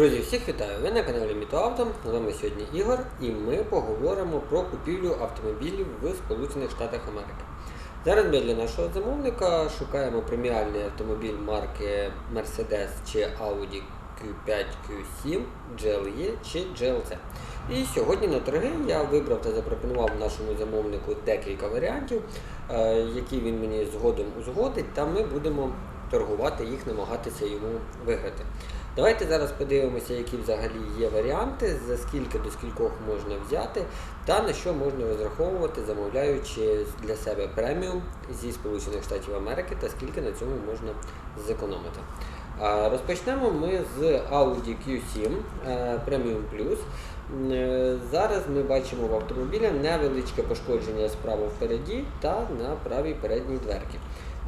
Друзі, всіх вітаю! Ви на каналі Мітоавто. З вами сьогодні Ігор, і ми поговоримо про купівлю автомобілів в Сполучених Штатах Америки. Зараз ми для нашого замовника шукаємо преміальний автомобіль марки Mercedes чи Audi Q5, Q7, GLE чи GLC. І сьогодні на торги я вибрав та запропонував нашому замовнику декілька варіантів, е, які він мені згодом узгодить, та ми будемо торгувати їх, намагатися йому виграти. Давайте зараз подивимося, які взагалі є варіанти, за скільки до скількох можна взяти, та на що можна розраховувати, замовляючи для себе преміум зі Сполучених Штатів Америки та скільки на цьому можна зекономити. Розпочнемо ми з Audi Q7 е, Premium Plus. Е, Зараз ми бачимо в автомобілі невеличке пошкодження справа впереді та на правій передній дверці.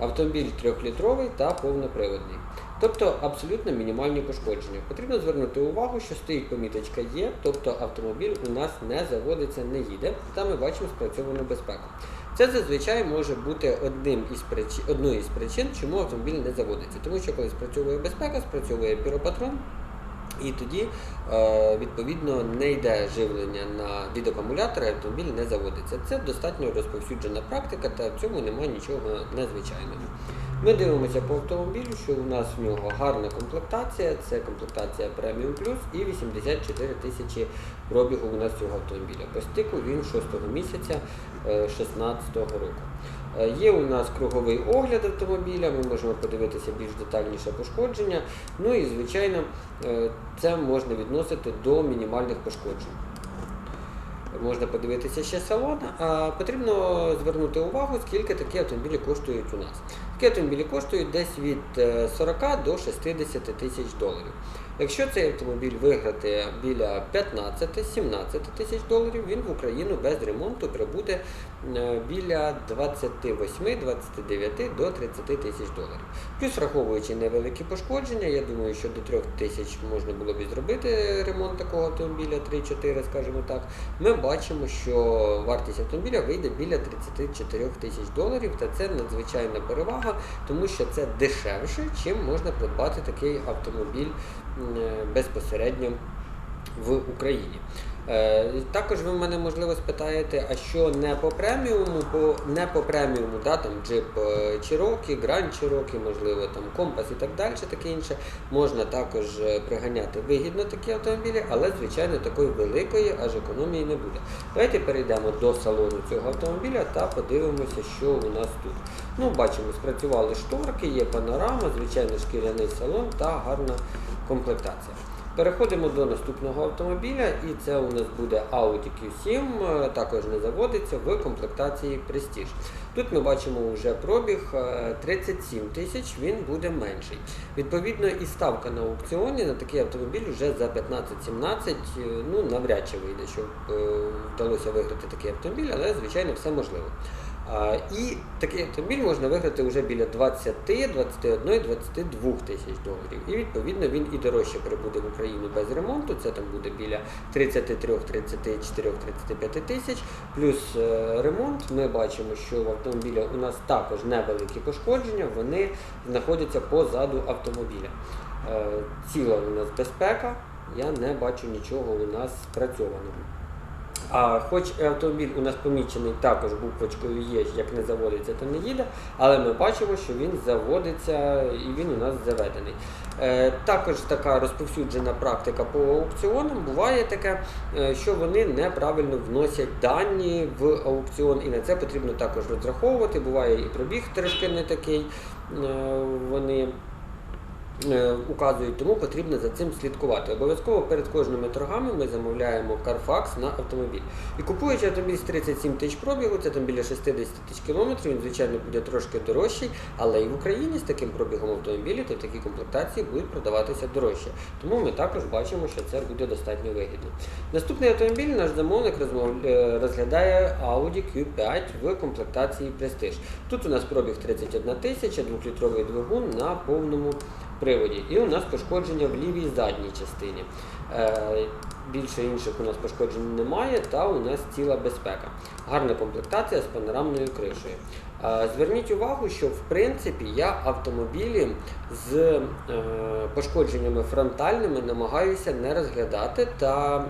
Автомобіль трьохлітровий та повноприводний. Тобто абсолютно мінімальні пошкодження. Потрібно звернути увагу, що стоїть поміточка є, тобто автомобіль у нас не заводиться, не їде, та ми бачимо спрацьовану безпеку. Це зазвичай може бути одним із причин, одною із причин, чому автомобіль не заводиться. Тому що коли спрацьовує безпека, спрацьовує піропатрон, і тоді, е, відповідно, не йде живлення на від акумулятора, автомобіль не заводиться. Це достатньо розповсюджена практика, та в цьому немає нічого незвичайного. Ми дивимося по автомобілю, що у нас в нього гарна комплектація, це комплектація Premium Plus і 84 тисячі пробігу у нас цього автомобіля. По стику він 6 місяця 2016 року. Е, Є у нас круговий огляд автомобіля, ми можемо подивитися більш детальніше пошкодження. Ну і, звичайно, е, це можна відносити до мінімальних пошкоджень. Можна подивитися ще салон. А потрібно звернути увагу, скільки такі автомобілі коштують у нас. Такі автомобілі коштують десь від е, 40 до 60 тисяч доларів. Якщо цей автомобіль виграти біля 15-17 тисяч доларів, він в Україну без ремонту прибуде е, біля 28-29 до 30 тисяч доларів. Плюс враховуючи невеликі пошкодження, я думаю, що до 3 тисяч можна було б зробити ремонт такого автомобіля 3-4, скажімо так. Ми бачимо, що вартість автомобіля вийде біля 34 тисяч доларів, та це надзвичайна перевага, тому що це дешевше, чим можна придбати такий автомобіль е, безпосередньо в Україні. Е, Також ви мене можливо спитаєте, а що не по преміуму, по не по преміуму, да, там джип е, Cherokee, Grand Cherokee, можливо, там компас і так далі, таке інше. Можна також е, приганяти вигідно такі автомобілі, але звичайно такої великої аж економії не буде. Давайте перейдемо до салону цього автомобіля та подивимося, що у нас тут. Ну, бачимо, спрацювали шторки, є панорама, звичайно, шкіряний салон та гарна комплектація. Переходимо до наступного автомобіля, і це у нас буде Audi Q7, е, також не заводиться в комплектації Prestige. Тут ми бачимо вже пробіг е, 37 тисяч, він буде менший. Відповідно, і ставка на аукціоні на такий автомобіль вже за 15-17, е, ну навряд чи вийде, щоб е, вдалося виграти такий автомобіль, але звичайно все можливо. І такий автомобіль можна виграти вже біля 20, 21, 22 тисяч доларів. І відповідно він і дорожче прибуде в Україну без ремонту. Це там буде біля 33, 34, 35 тисяч. Плюс е, ремонт. Ми бачимо, що в автомобіля у нас також невеликі пошкодження, вони знаходяться позаду автомобіля. Е, Ціла у нас безпека. Я не бачу нічого у нас спрацьованого. А хоч автомобіль у нас помічений також буквочкою є, як не заводиться, то не їде, але ми бачимо, що він заводиться і він у нас заведений. Е, також така розповсюджена практика по аукціонам. Буває таке, е, що вони неправильно вносять дані в аукціон, і на це потрібно також розраховувати. Буває і пробіг трошки не такий. е, Вони указують, тому потрібно за цим слідкувати. Обов'язково перед кожними торгами ми замовляємо Carfax на автомобіль. І купуючи автомобіль з 37 тисяч пробігу, це там біля 60 тисяч кілометрів, він, звичайно, буде трошки дорожчий, але і в Україні з таким пробігом автомобілі, то такі комплектації будуть продаватися дорожче. Тому ми також бачимо, що це буде достатньо вигідно. Наступний автомобіль наш замовник е, розглядає Audi Q5 в комплектації Prestige. Тут у нас пробіг 31 тисяча, 2-літровий двигун на повному приводі. І у нас пошкодження в лівій задній частині. Е, більше інших у нас пошкоджень немає, та у нас ціла безпека. Гарна комплектація з панорамною кришею. Е, Зверніть увагу, що в принципі я автомобілі з е, пошкодженнями фронтальними намагаюся не розглядати та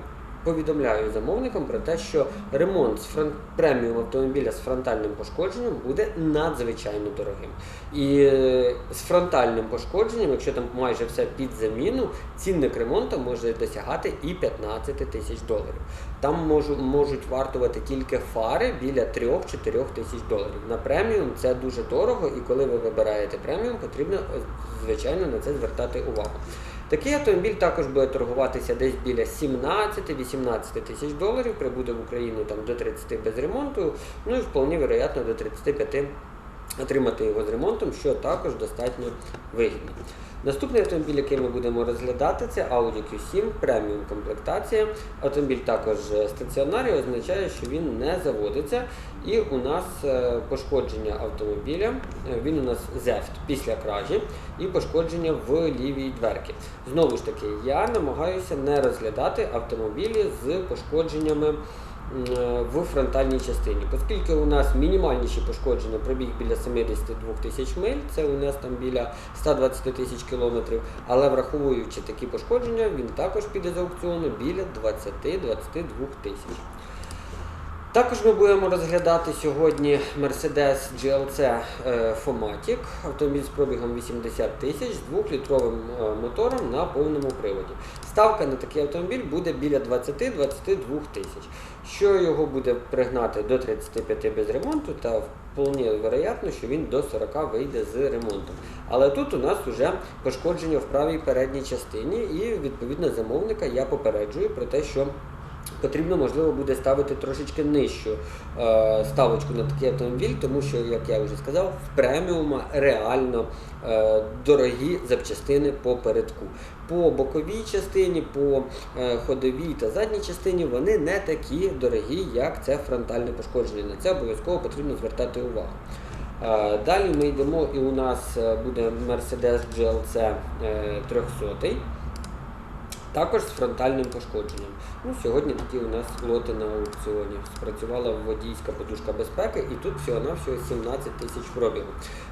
повідомляю замовникам про те, що ремонт з фрон... преміум автомобіля з фронтальним пошкодженням буде надзвичайно дорогим. І е, з фронтальним пошкодженням, якщо там майже все під заміну, цінник ремонту може досягати і 15 тисяч доларів. Там можу, можуть вартувати тільки фари біля 3-4 тисяч доларів. На преміум це дуже дорого, і коли ви вибираєте преміум, потрібно е, звичайно на це звертати увагу. Такий автомобіль також буде торгуватися десь біля 17-18 тисяч доларів, прибуде в Україну там до 30 без ремонту, ну і вполне вероятно до 35 отримати його з ремонтом, що також достатньо вигідно. Наступний автомобіль, який ми будемо розглядати, це Audi Q7 преміум комплектація. Автомобіль також стаціонарний, означає, що він не заводиться. І у нас е, пошкодження автомобіля, е, він у нас зефт після кражі і пошкодження в лівій дверці. Знову ж таки, я намагаюся не розглядати автомобілі з пошкодженнями в фронтальній частині, оскільки у нас мінімальніші пошкодження пробіг біля 72 тисяч миль, це у нас там біля 120 тисяч кілометрів, але враховуючи такі пошкодження, він також піде з аукціону біля 20-22 тисяч. Також ми будемо розглядати сьогодні Mercedes GLC е, Fomatic, автомобіль з пробігом 80 тисяч з 2-літровим е, мотором на повному приводі. Ставка на такий автомобіль буде біля 20-22 тисяч, що його буде пригнати до 35 без ремонту, та вполне вероятно, що він до 40 вийде з ремонтом. Але тут у нас вже пошкодження в правій передній частині, і відповідно замовника я попереджую про те, що потрібно, можливо, буде ставити трошечки нижчу е, ставочку на такий автомобіль, тому що, як я вже сказав, в преміума реально е, дорогі запчастини по передку. По боковій частині, по е, ходовій та задній частині вони не такі дорогі, як це фронтальне пошкодження. На це обов'язково потрібно звертати увагу. Е, Далі ми йдемо і у нас е, буде Mercedes GLC е, 300. Також з фронтальним пошкодженням. Ну, сьогодні такі у нас лоти на аукціоні. Спрацювала водійська подушка безпеки і тут всього-навсього 17 тисяч пробігу.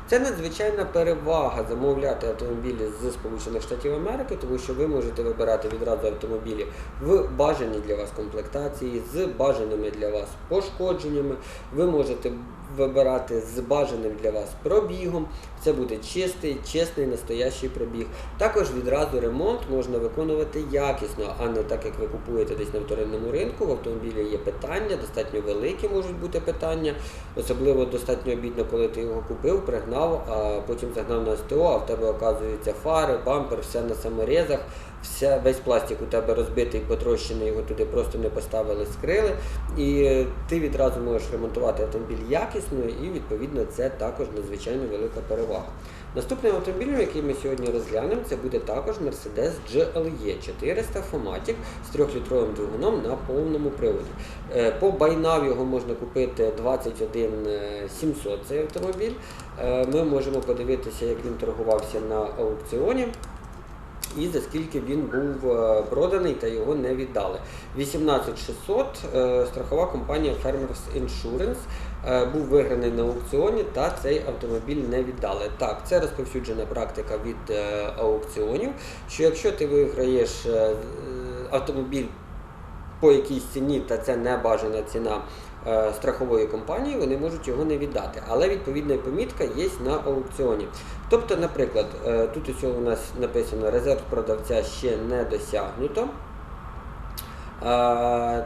Це надзвичайна перевага замовляти автомобілі з Сполучених Штатів Америки, тому що ви можете вибирати відразу автомобілі в бажаній для вас комплектації, з бажаними для вас пошкодженнями. Ви можете вибирати з бажаним для вас пробігом. Це буде чистий, чесний, настоящий пробіг. Також відразу ремонт можна виконувати якісно, а не так, як ви купуєте десь на вторинному ринку. В автомобілі є питання, достатньо великі можуть бути питання. Особливо достатньо обідно, коли ти його купив, пригнав, а потім загнав на СТО, а в тебе оказуються фари, бампер, все на саморезах. Вся, весь пластик у тебе розбитий, потрощений, його туди просто не поставили, скрили. І е, ти відразу можеш ремонтувати автомобіль якісно, і відповідно це також надзвичайно велика перевага. Наступним автомобілем, який ми сьогодні розглянемо, це буде також Mercedes GLE 400 Fomatic з 3-літровим двигуном на повному приводі. Е, По байнав його можна купити 21 700 цей автомобіль. Е, Ми можемо подивитися, як він торгувався на аукціоні і за скільки він був е, проданий та його не віддали. 18600 е, страхова компанія Farmers Insurance е, був виграний на аукціоні та цей автомобіль не віддали. Так, це розповсюджена практика від аукціонів, що якщо ти виграєш автомобіль по якійсь ціні, та це не бажана ціна страхової компанії, вони можуть його не віддати. Але відповідна помітка є на аукціоні. Тобто, наприклад, тут тут усього у нас написано резерв продавця ще не досягнуто.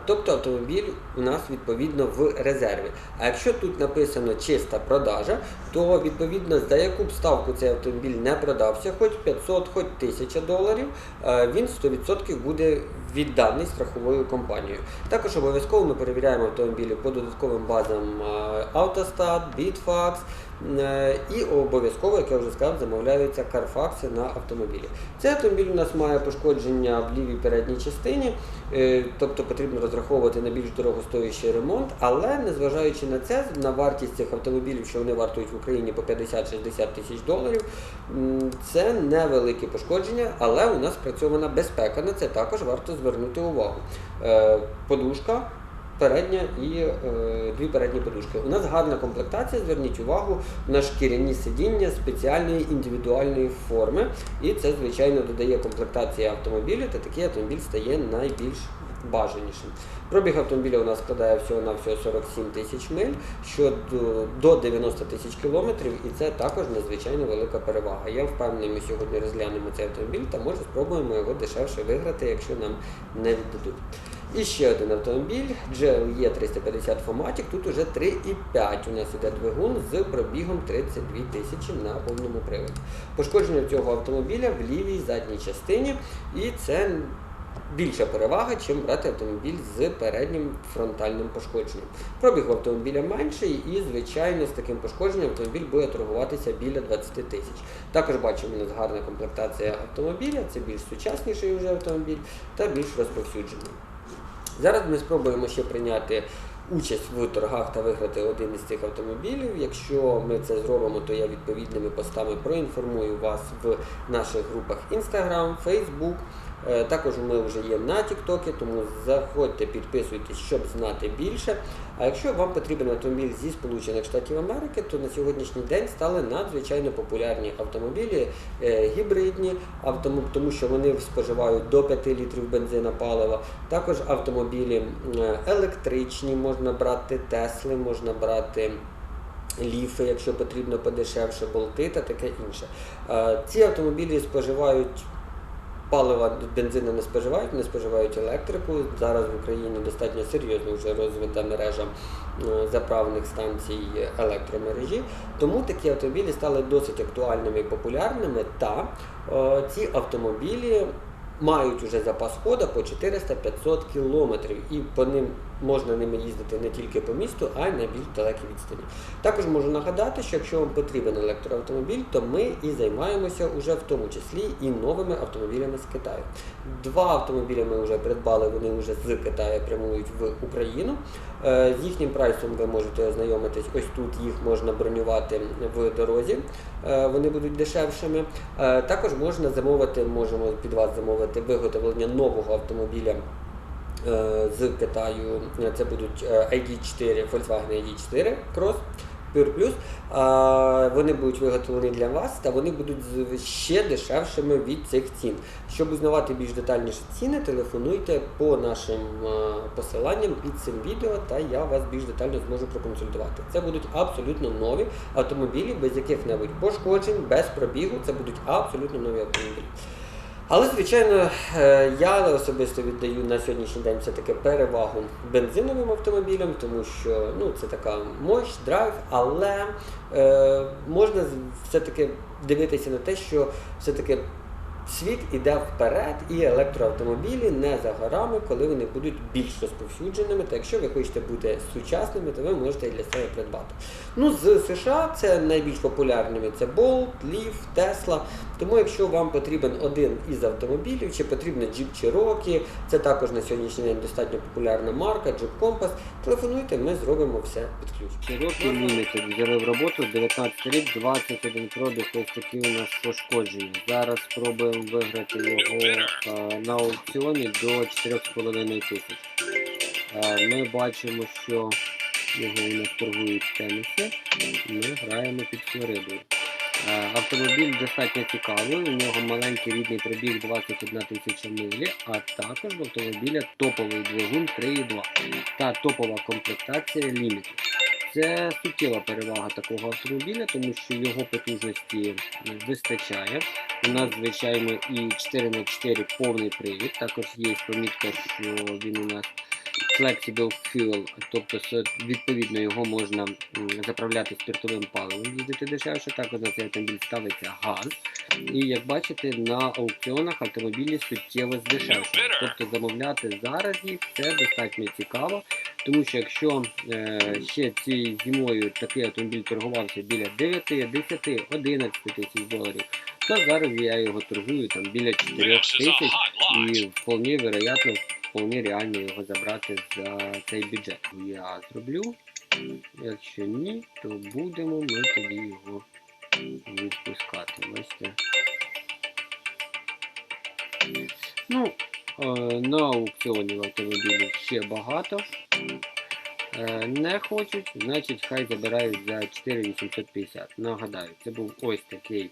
Тобто автомобіль у нас відповідно в резерві. А якщо тут написано чиста продажа, то відповідно за яку б ставку цей автомобіль не продався, хоч 500, хоч 1000 доларів, е, він 100% буде відданий страховою компанією. Також обов'язково ми перевіряємо автомобілі по додатковим базам е, Autostat, Bitfax, І обов'язково, як я вже сказав, замовляються карфакси на автомобілі. Цей автомобіль у нас має пошкодження в лівій передній частині. Е, е, тобто потрібно розраховувати на більш дорогостоящий ремонт, але незважаючи на це, на вартість цих автомобілів, що вони вартують в Україні по 50-60 тисяч доларів, це невеликі пошкодження, але у нас спрацьована безпека. На це також варто звернути увагу. Е, Подушка. Передня і е, дві передні подушки. У нас гарна комплектація, зверніть увагу на шкіряні сидіння спеціальної індивідуальної форми. І це, звичайно, додає комплектації автомобілю, та такий автомобіль стає найбільш бажанішим. Пробіг автомобіля у нас складає всього на всього 47 тисяч миль, що до, до 90 тисяч кілометрів, і це також надзвичайно велика перевага. Я впевнений, ми сьогодні розглянемо цей автомобіль та може спробуємо його дешевше виграти, якщо нам не віддадуть. І ще один автомобіль GLE 350 Fomatic. Тут уже 3,5 у нас іде двигун з пробігом 32 тисячі на повному приводі. Пошкодження цього автомобіля в лівій задній частині, і це більша перевага, чим брати автомобіль з переднім фронтальним пошкодженням. Пробіг автомобіля менший і, звичайно, з таким пошкодженням автомобіль буде торгуватися біля 20 тисяч. Також бачимо у нас гарна комплектація автомобіля, це більш сучасніший вже автомобіль та більш розповсюджений. Зараз ми спробуємо ще прийняти участь в торгах та виграти один із цих автомобілів. Якщо ми це зробимо, то я відповідними постами проінформую вас в наших групах Instagram, Facebook. Е, Також ми вже є на TikTok, тому заходьте, підписуйтесь, щоб знати більше. А якщо вам потрібен автомобіль зі Сполучених Штатів Америки, то на сьогоднішній день стали надзвичайно популярні автомобілі е, гібридні, тому що вони споживають до 5 літрів бензина палива. Також автомобілі е, електричні, можна брати Тесли, можна брати. Ліфи, якщо потрібно подешевше, болти та таке інше. Ці автомобілі споживають палива, бензину не споживають, не споживають електрику. Зараз в Україні достатньо серйозно вже розвита мережа е, заправних станцій електромережі. Тому такі автомобілі стали досить актуальними і популярними. Та о, ці автомобілі мають уже запас хода по 400-500 кілометрів, і по ним можна ними їздити не тільки по місту, а й на більш далекі відстані. Також можу нагадати, що якщо вам потрібен електроавтомобіль, то ми і займаємося уже в тому числі і новими автомобілями з Китаю. Два автомобілі ми вже придбали, вони вже з Китаю прямують в Україну. Е, З їхнім прайсом ви можете ознайомитись. Ось тут їх можна бронювати в дорозі, е, вони будуть дешевшими. Е, Також можна замовити, можемо під вас замовити виготовлення нового автомобіля з Китаю. Е, Це будуть е, ID4, Volkswagen ID4 Cross. Plus, вони будуть виготовлені для вас та вони будуть ще дешевшими від цих цін. Щоб узнавати більш детальніше ціни, телефонуйте по нашим посиланням під цим відео, та я вас більш детально зможу проконсультувати. Це будуть абсолютно нові автомобілі, без яких-небудь пошкоджень, без пробігу. Це будуть абсолютно нові автомобілі. Але, звичайно, е, я особисто віддаю на сьогоднішній день все-таки перевагу бензиновим автомобілям, тому що ну, це така мощ, драйв, але е, можна все-таки дивитися на те, що все-таки світ іде вперед, і електроавтомобілі не за горами, коли вони будуть більш розповсюдженими. Та якщо ви хочете бути сучасними, то ви можете і для себе придбати. Ну, з США це найбільш популярними це Bolt, Leaf, Tesla. Тому якщо вам потрібен один із автомобілів, чи потрібен Jeep Cherokee, це також на сьогоднішній день достатньо популярна марка, Jeep Compass, телефонуйте, ми зробимо все під ключ. Cherokee Limited взяли в роботу 19 рік, 21 пробіг, ось такі у нас пошкодження. Зараз спробуємо виграти його на аукціоні до 4,5 тисяч. Ми бачимо, що його у нас торгують в. Ми граємо під Флоридою. Автомобіль достатньо цікавий, у нього маленький рідний пробіг 21 тисяча милі, а також в автомобіля топовий двигун 3.2 та топова комплектація Limited. Це суттєва перевага такого автомобіля, тому що його потужності вистачає. У нас, звичайно, і 4х4 повний привід. Також є помітка, що він у нас Flexible Fuel, тобто відповідно його можна заправляти спиртовим паливом, їздити дешевше. Також на цей автомобіль ставиться газ. І як бачите, на аукціонах автомобілі суттєво здешевшують.Тобто замовляти зараз їх це достатньо цікаво. Тому що якщо е, ще цією зимою такий автомобіль торгувався біля 9, 10, 11 тисяч доларів, то зараз я його торгую там біля 4 тисяч і вполне вероятно вполне реально його забрати за цей бюджет. Я зроблю. Якщо ні, то будемо ми тоді його відпускати. Бачите. Ну, е, на аукціоні автомобілів ще багато. Е, Не хочуть, значить хай забирають за 4850. Нагадаю, це був ось такий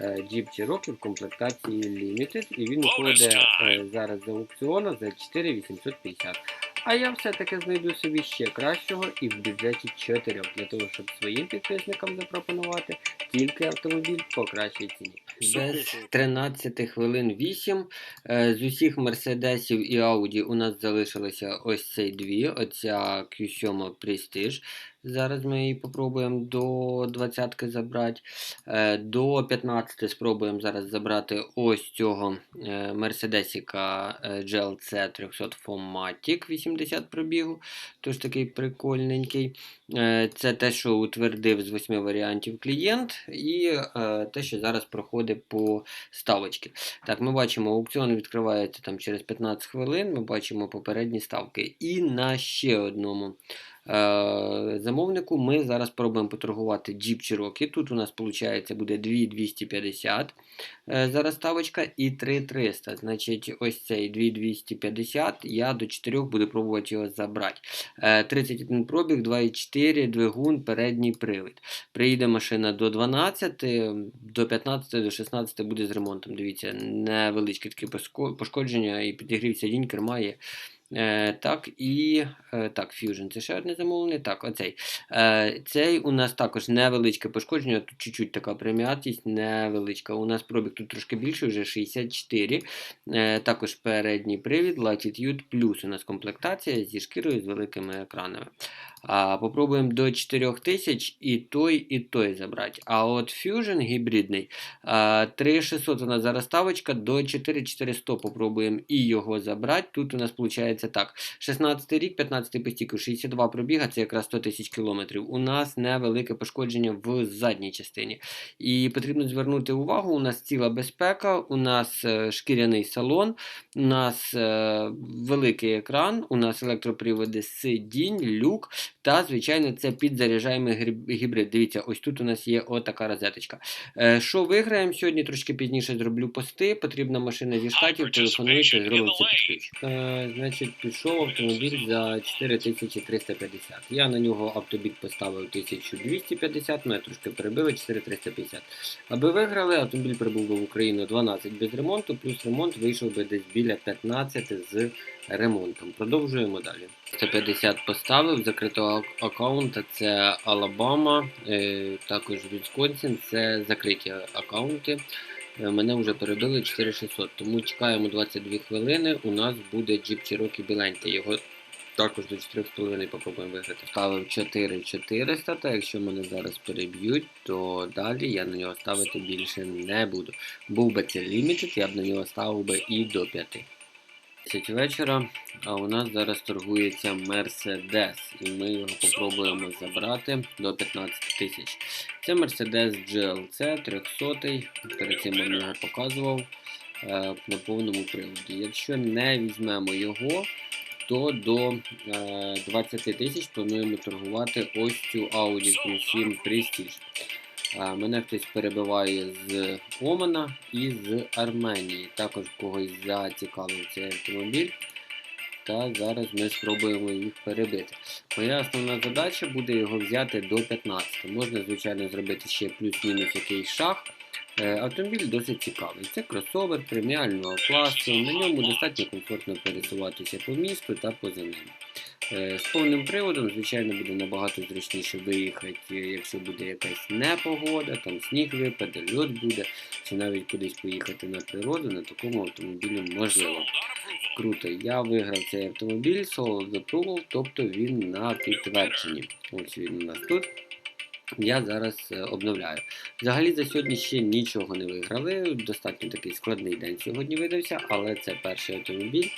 Jeep Cherokee в комплектації Limited, і він виходить е, зараз з аукціону за 4850. А я все-таки знайду собі ще кращого і в бюджеті 4 для того, щоб своїм підписникам запропонувати тільки автомобіль по кращій ціні. Без 13 хвилин 8 е, з усіх мерседесів і Ауді у нас залишилося ось цей дві. Оця Q7 Prestige. Зараз ми її попробуємо до 20 забрати. Е, До 15 спробуємо зараз забрати ось цього е, Мерседесіка е, GLC 300 Fomatic 80 пробігу. Тож такий прикольненький. Е, Це те, що утвердив з 8 варіантів клієнт, і е, те, що зараз проходить по ставочці. Так, ми бачимо, аукціон відкривається там через 15 хвилин. Ми бачимо попередні ставки. І на ще одному е, замовнику ми зараз пробуємо поторгувати Jeep Cherokee. Тут у нас виходить буде 2250 е, зараз ставочка і 3300. Значить, ось цей 2250. Я до 4 буду пробувати його забрати. Е, 31 пробіг, 2,4 двигун, передній привід. Приїде машина до 12, до 15, до 16 буде з ремонтом. Дивіться, невеличкі такі пошкодження і підігрів сидінь, керма є. Е, так, і е, так, Fusion, це ще одне замовлення. Так, оцей. Е, цей у нас також невеличке пошкодження, тут чуть-чуть така преміатість, невеличка. У нас пробіг тут трошки більше, вже 64. Е, також передній привід, Latitude Plus у нас комплектація зі шкірою з великими екранами. А, попробуємо до 4000 і той, і той забрати. А от Fusion гібридний а, 3600 у нас зараз ставочка, до 4400 попробуємо і його забрати. Тут у нас виходить так: 16 рік, 15 по стіку, 62 пробіга, це якраз 100 тисяч кілометрів. У нас невелике пошкодження в задній частині. І потрібно звернути увагу: у нас ціла безпека, у нас е, шкіряний салон, у нас е, великий екран, у нас електроприводи сидінь, люк. Та, звичайно, це підзаряджаємий гібрид. Дивіться, ось тут у нас є отака розеточка. Е, що виграємо сьогодні? Трошки пізніше зроблю пости. Потрібна машина зі штатів, телефонуйте, зробимо це під. Е, значить, пішов автомобіль за 4350. Я на нього автобік поставив 1250, мене трошки перебили 4350. Аби виграли, автомобіль прибув би в Україну 12 без ремонту, плюс ремонт вийшов би десь біля 15 з ремонтом. Продовжуємо далі. 150 поставив закритого аккаунта. Це Алабама, е, також Вісконсін, це закриті аккаунти. Е, Мене вже перебили 4600, тому чекаємо 22 хвилини. У нас буде джіп Чирокі біленький. Його також до 4,5 попробуємо виграти. Ставив 4400, та якщо мене зараз переб'ють, то далі я на нього ставити більше не буду. Був би це Limited, я б на нього ставив би і до 5. 10 вечора, а у нас зараз торгується Mercedes, і ми його попробуємо забрати до 15 тисяч. Це Mercedes GLC 300, перед цим вам його показував е, на повному приводі. Якщо не візьмемо його, то до е, 20 тисяч плануємо торгувати ось цю Audi Q7 Prestige. Е, Мене хтось перебиває з Омана і з Арменії. Також когось зацікавив цей автомобіль. Та зараз ми спробуємо їх перебити. Моя основна задача буде його взяти до 15. Можна, звичайно, зробити ще плюс-мінус якийсь шаг. Е, Автомобіль досить цікавий. Це кросовер преміального класу. На ньому достатньо комфортно пересуватися по місту та поза ним. Е, З повним приводом, звичайно, буде набагато зручніше виїхати, якщо буде якась непогода, там сніг випаде, льот буде, чи навіть кудись поїхати на природу, на такому автомобілі можливо. Круто, я виграв цей автомобіль Solid Approval, тобто він на підтвердженні. Ось він у нас тут. Я зараз е, обновляю. Взагалі за сьогодні ще нічого не виграли. Достатньо такий складний день сьогодні видався, але це перший автомобіль.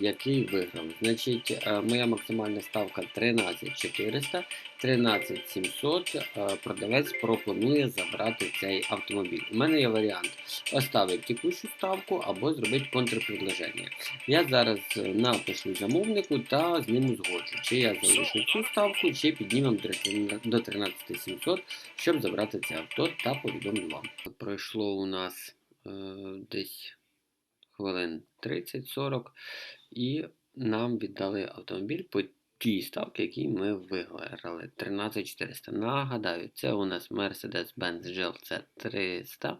Який виграв. Значить, е, моя максимальна ставка 13400, 13700. е, Продавець пропонує забрати цей автомобіль. У мене є варіант оставити текущу ставку або зробити контрпредложення. Я зараз е, напишу замовнику та з ним узгоджу, чи я залишу цю ставку, чи піднімемо до 13 до 13700, щоб забрати це авто та повідомлю вам. Пройшло у нас е, десь хвилин 30-40, і нам віддали автомобіль по тій ставці, якій ми виграли 13400. Нагадаю, це у нас Mercedes-Benz GLC 300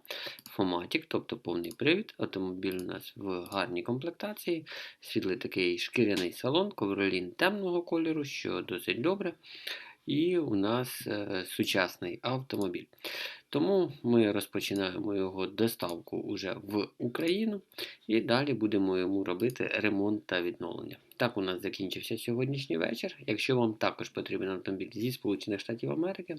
Fomatic, тобто повний привід. Автомобіль у нас в гарній комплектації, світлий такий шкіряний салон, ковролін темного кольору, що досить добре. І у нас е, сучасний автомобіль. Тому ми розпочинаємо його доставку уже в Україну і далі будемо йому робити ремонт та відновлення. Так у нас закінчився сьогоднішній вечір. Якщо вам також потрібен автомобіль зі Сполучених Штатів Америки,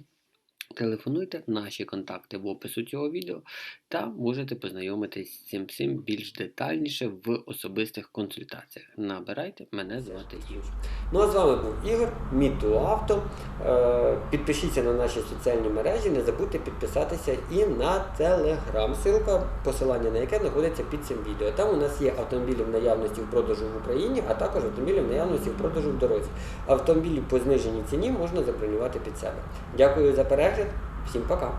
телефонуйте, наші контакти в опису цього відео та можете познайомитись з цим всім більш детальніше в особистих консультаціях. Набирайте, мене звати Ігор. Ну а з вами був Ігор, Міту Авто. Е, Підпишіться на наші соціальні мережі, не забудьте підписатися і на Телеграм. Силка, посилання на яке знаходиться під цим відео. Там у нас є автомобілі в наявності в продажу в Україні, а також автомобілі в наявності в продажу в дорозі. Автомобілі по зниженій ціні можна забронювати під себе. Дякую за перегляд, всім пока!